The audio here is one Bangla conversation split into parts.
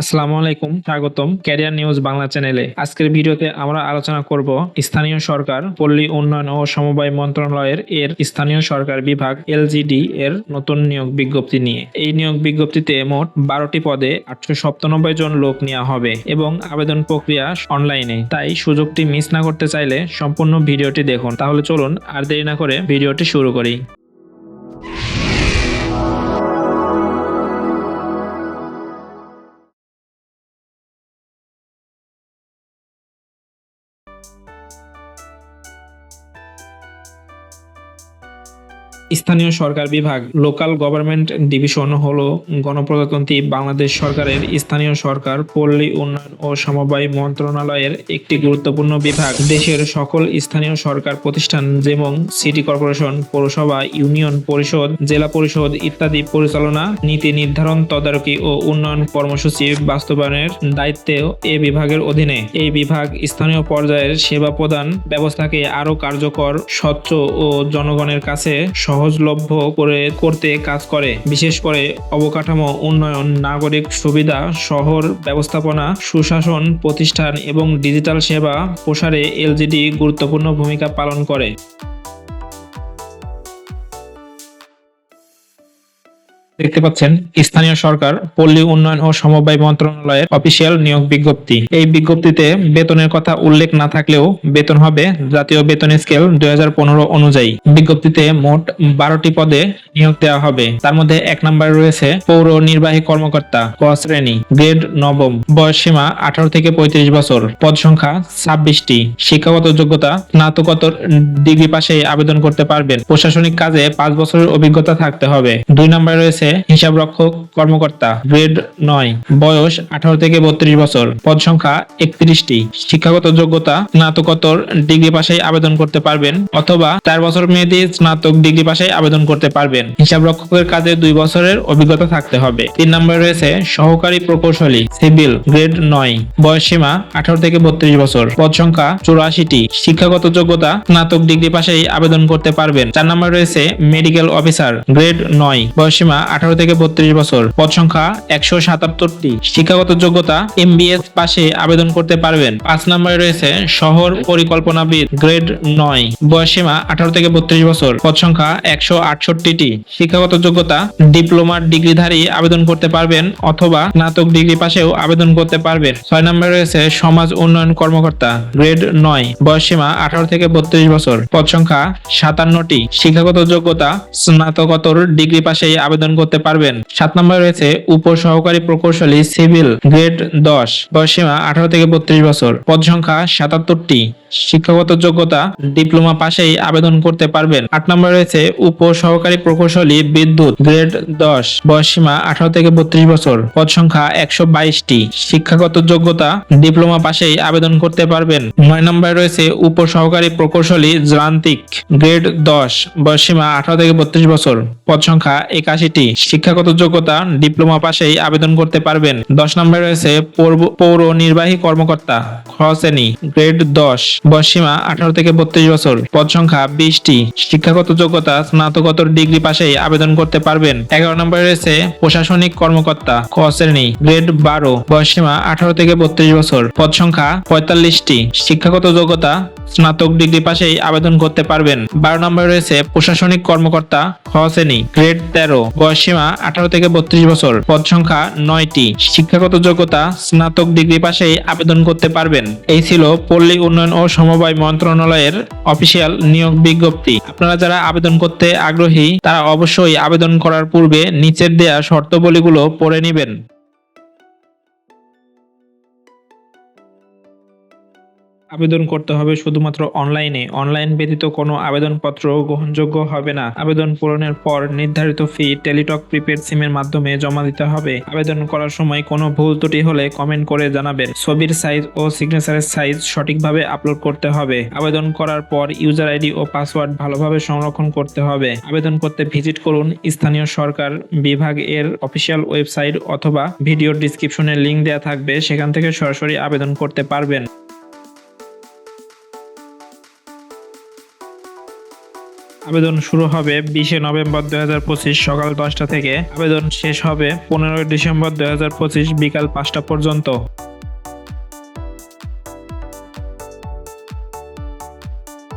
আসসালামু আলাইকুম, স্বাগতম ক্যারিয়ার নিউজ বাংলা চ্যানেলে। আজকের ভিডিওতে আমরা আলোচনা করব স্থানীয় সরকার, পল্লী উন্নয়ন ও সমবায় মন্ত্রণালয়ের এর স্থানীয় সরকার বিভাগ এলজিডি এর নতুন নিয়োগ বিজ্ঞপ্তি নিয়ে। এই নিয়োগ বিজ্ঞপ্তিতে মোট বারোটি পদে আটশো সপ্তানব্বই জন লোক নেওয়া হবে এবং আবেদন প্রক্রিয়া অনলাইনে। তাই সুযোগটি মিস না করতে চাইলে সম্পূর্ণ ভিডিওটি দেখুন। তাহলে চলুন আর দেরি না করে ভিডিওটি শুরু করি। স্থানীয় সরকার বিভাগ লোকাল গভর্নমেন্ট ডিভিশন হলো গণপ্রজাতন্ত্রী বাংলাদেশ সরকারের স্থানীয় সরকার, পল্লী উন্নয়ন ও সমবায় মন্ত্রণালয়ের একটি গুরুত্বপূর্ণ বিভাগ। দেশের সকল স্থানীয় সরকার প্রতিষ্ঠান যেমন সিটি কর্পোরেশন, পৌরসভা, ইউনিয়ন পরিষদ, জেলা পরিষদ ইত্যাদি পরিচালনা, নীতি নির্ধারণ, তদারকি ও উন্নয়ন কর্মসূচি বাস্তবায়নের দায়িত্বেও এ বিভাগের অধীনে। এই বিভাগ স্থানীয় পর্যায়ের সেবা প্রদান ব্যবস্থাকে আরও কার্যকর, স্বচ্ছ ও জনগণের কাছে সহজলভ্য করে করতে কাজ করে। বিশেষ করে অবকাঠামো, উন্নয়ন, নাগরিক সুবিধা, শহর ব্যবস্থাপনা, সুশাসন প্রতিষ্ঠান এবং ডিজিটাল সেবা প্রসারে এলজিডি গুরুত্বপূর্ণ ভূমিকা পালন করে। দেখতে পাচ্ছেন, স্থানীয় সরকার, পল্লী উন্নয়ন ও সমবায় মন্ত্রণালয়ের অফিসিয়াল নিয়োগ বিজ্ঞপ্তি। এই বিজ্ঞপ্তিতে বেতনের কথা উল্লেখ না থাকলেও বেতন হবে জাতীয় বেতন স্কেল দুই হাজার পনেরো অনুযায়ী। বিজ্ঞপ্তিতে মোট বারোটি পদে নিয়োগ দেওয়া হবে। তার মধ্যে এক নম্বরে রয়েছে পৌর নির্বাহী কর্মকর্তা, ক শ্রেণি, গ্রেড নবম। বয়স সীমা আঠারো থেকে পঁয়ত্রিশ বছর। পদ সংখ্যা ছাব্বিশটি। শিক্ষাগত যোগ্যতা স্নাতকোত্তর ডিগ্রি পাশে আবেদন করতে পারবেন। প্রশাসনিক কাজে পাঁচ বছরের অভিজ্ঞতা থাকতে হবে। দুই নম্বরে রয়েছে হিসাবরক্ষক কর্মকর্তা, গ্রেড নয়, বয়স আঠারো থেকে বত্রিশ বছর, পদ সংখ্যা একত্রিশটি। শিক্ষাগত যোগ্যতা, স্নাতকোত্তর ডিগ্রি পাশে আবেদন করতে পারবেন অথবা চার বছর মেয়াদী স্নাতক ডিগ্রি পাশে আবেদন করতে পারবেন। হিসাবরক্ষকের কাজে দুই বছরের অভিজ্ঞতা থাকতে হবে। তিন নম্বরে রয়েছে সহকারী প্রকৌশলী, সিভিল, গ্রেড নয় বয়স সীমা আঠারো থেকে বত্রিশ বছর, পদ সংখ্যা চুরাশিটি। শিক্ষাগত যোগ্যতা, স্নাতক ডিগ্রি পাশেই আবেদন করতে পারবেন। চার নম্বরে রয়েছে মেডিকেল অফিসার, গ্রেড নয় বয়স সীমা আঠারো থেকে বত্রিশ বছর। পদ সংখ্যা একশো সাতাত্তরটি। শিক্ষাগত যোগ্যতা এমবিএস পাশে আবেদন করতে পারবেন। পাঁচ নম্বরে রয়েছে শহর পরিকল্পনাবিদ গ্রেড নয়। বয়স সীমা আঠারো থেকে বত্রিশ বছর। পদ সংখ্যা একশো আটষট্টিটি। শিক্ষাগত যোগ্যতা ডিপ্লোমার ডিগ্রিধারী আবেদন করতে পারবেন অথবা স্নাতক ডিগ্রি পাশেও আবেদন করতে পারবেন। ছয় নম্বরে রয়েছে সমাজ উন্নয়ন কর্মকর্তা গ্রেড নয়। বয়স সীমা আঠারো থেকে বত্রিশ বছর। পদ সংখ্যা সাতান্নটি। শিক্ষাগত যোগ্যতা স্নাতকোত্তর ডিগ্রি পাশেই আবেদন করতে পারবেন। সাত নম্বরে রয়েছে উপ সহকারী প্রকৌশলী সিভিল গ্রেড দশ। বয়স সীমা আঠারো থেকে বত্রিশ বছর। পদ সংখ্যা সাতাত্তরটি। শিক্ষাগত যোগ্যতা ডিপ্লোমা পাশেই আবেদন করতে পারবেন। আট নম্বরে রয়েছে উপ সহকারী প্রকৌশলী বিদ্যুৎ গ্রেড দশ। বয়স সীমা আঠারো থেকে বত্রিশ বছর। পদ সংখ্যা একশো বাইশটি। শিক্ষাগত যোগ্যতা ডিপ্লোমা পাশেই আবেদন করতে পারবেন। নয় নম্বরে রয়েছে উপ সহকারী প্রকৌশলী যান্ত্রিক গ্রেড দশ। বয়স সীমা আঠারো থেকে বত্রিশ বছর। পদ সংখ্যা একাশিটি। শিক্ষাগত যোগ্যতা, ডিপ্লোমা পাশেই আবেদন করতে পারবেন। দশ নম্বরে রয়েছে পৌর- নির্বাহী কর্মকর্তা, খ শ্রেণি, গ্রেড দশ, বয়স সীমা আঠারো থেকে বত্রিশ বছর, পদ সংখ্যা বিশটি। শিক্ষাগত যোগ্যতা, স্নাতকোত্তর ডিগ্রি পাশেই আবেদন করতে পারবেন। এগারো নম্বরে রয়েছে প্রশাসনিক কর্মকর্তা, খ শ্রেণি, গ্রেড বারো বয়সীমা আঠারো থেকে বত্রিশ বছর, পদ সংখ্যা পঁয়তাল্লিশটি। শিক্ষাগত যোগ্যতা স্নাতক ডিগ্রি পাশেই আবেদন করতে পারবেন। বারো নম্বরে রয়েছে প্রশাসনিক কর্মকর্তা খ গ্রেড তেরো বয়স সীমা আঠারো থেকে বত্রিশ বছর, পদ সংখ্যা নয়টি। শিক্ষাগত যোগ্যতা স্নাতক ডিগ্রি পাশেই আবেদন করতে পারবেন। এই ছিল পল্লী উন্নয়ন ও সমবায় মন্ত্রণালয়ের অফিসিয়াল নিয়োগ বিজ্ঞপ্তি। আপনারা যারা আবেদন করতে আগ্রহী, তারা অবশ্যই আবেদন করার পূর্বে নিচের দেয়া শর্তাবলীগুলো পড়ে নেবেন। আবেদন করতে হবে শুধুমাত্র অনলাইনে অনলাইন ব্যতীত কোনো আবেদনপত্র গ্রহণযোগ্য হবে না। আবেদন পূরণের পর নির্ধারিত ফি টেলিটক প্রিপেড সিমের মাধ্যমে জমা দিতে হবে। আবেদন করার সময় কোনো ভুল ত্রুটি হলে কমেন্ট করে জানাবেন। ছবির সাইজ ও সিগনেচারের সাইজ সঠিকভাবে আপলোড করতে হবে। আবেদন করার পর ইউজার আইডি ও পাসওয়ার্ড ভালোভাবে সংরক্ষণ করতে হবে। আবেদন করতে ভিজিট করুন স্থানীয় সরকার বিভাগ এর অফিসিয়াল ওয়েবসাইট অথবা ভিডিও ডিসক্রিপশনে লিংক দেওয়া থাকবে। সেখান থেকে সরাসরি আবেদন করতে পারবেন। আবেদন শুরু হবে বিশে নভেম্বর দুই হাজার পঁচিশ সকাল দশটা থেকে। আবেদন শেষ হবে পনেরোই ডিসেম্বর দুই হাজার পঁচিশ বিকাল পাঁচটা পর্যন্ত।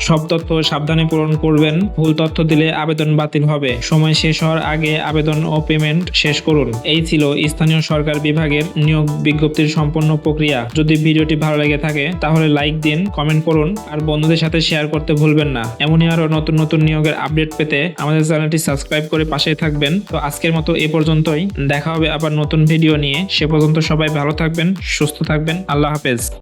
সব তথ্য সাবধানে পূরণ করবেন। ভুল তথ্য দিলে আবেদন বাতিল হবে। সময় শেষ হওয়ার আগে আবেদন ও পেমেন্ট শেষ করুন। এই ছিল স্থানীয় সরকার বিভাগের নিয়োগ বিজ্ঞপ্তির সম্পূর্ণ প্রক্রিয়া। যদি ভিডিওটি ভালো লেগে থাকে, তাহলে লাইক দিন, কমেন্ট করুন, আর বন্ধুদের সাথে শেয়ার করতে ভুলবেন না। এমনই আরও নতুন নতুন নিয়োগের আপডেট পেতে আমাদের চ্যানেলটি সাবস্ক্রাইব করে পাশেই থাকবেন। তো আজকের মতো এ পর্যন্তই। দেখা হবে আবার নতুন ভিডিও নিয়ে। সে পর্যন্ত সবাই ভালো থাকবেন, সুস্থ থাকবেন। আল্লাহ হাফেজ।